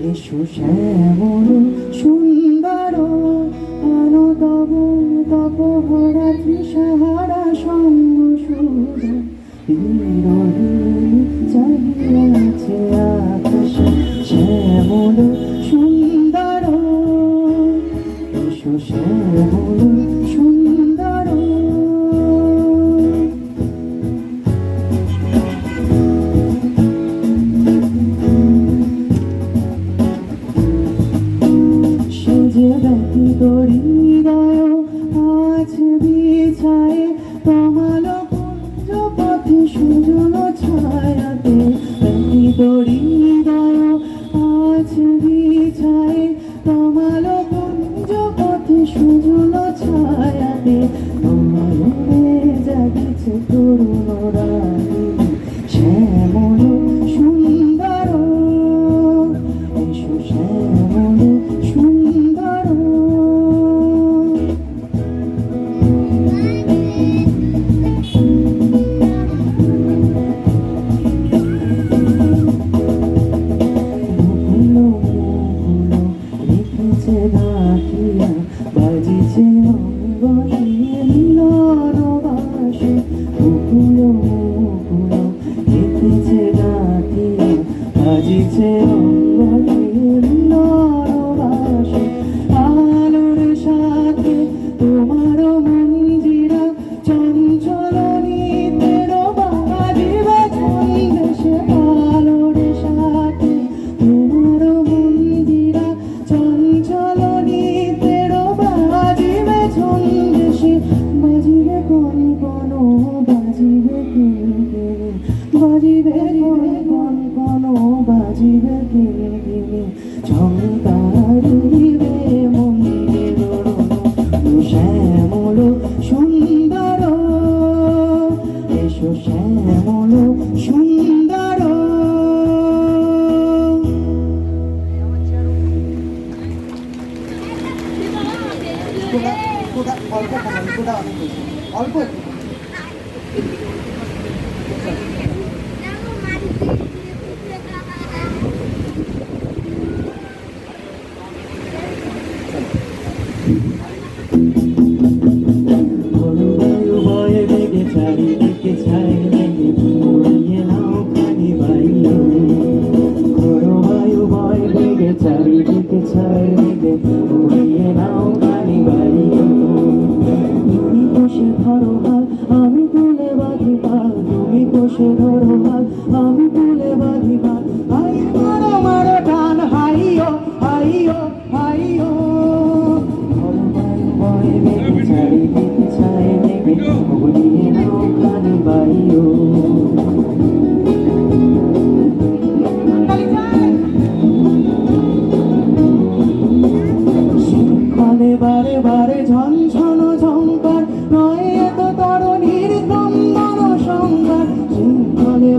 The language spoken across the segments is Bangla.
এসো শ্যামর সুন্দর তব সেজে দড়ি আজ বিছায় তোমার কুঞ্জ পথে সুজন ছায়াতে ব্যতীত হৃদয় আজ বিছায় তোমার কুঞ্জ পথে সুজন ছায়াতে তোমার কোটা কোটা অল্প কমানো কোটা অনেক বেশি অল্প একটু চারিদিকে চারিদিকে ধরো হাল আমি তুলে বাঁধি পাল হাই মারো মারো টান হাইও হাইও হাইও ঘোড়ো বায়ু বয়ে। বেগে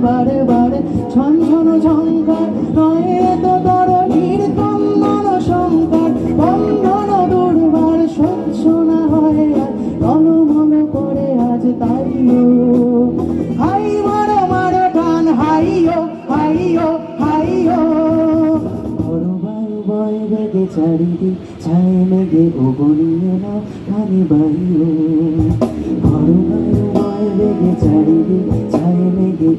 বারে বারে ঝনঝন ঝঙ্কার নয় এত তরণীর ক্রন্দন সংকার বন্ধন দুর্বার সহ্য না হয় আর করে আজ তাইও হাই মারো মারো টান হাইও হাইও হাইও ঘোড়ো বায়ু বেগে চারিদিক ছায় মেঘে ওগনিয়ে নাও পানি বাইও ঘোড়ো বায়ু বয় বেগে চারিদিক ছায় মেঘে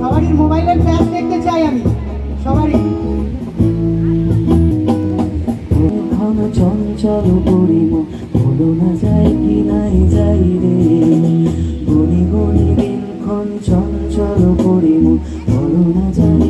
সবারই মোবাইলের ফ্ল্যাশ দেখতে চাই আমি। সবারই। ঘন চঞ্চল পরিম বলো না যায় কি নাই যাই রে। গনি গনি দিনক্ষণ চঞ্চল পরিম বলো না যায়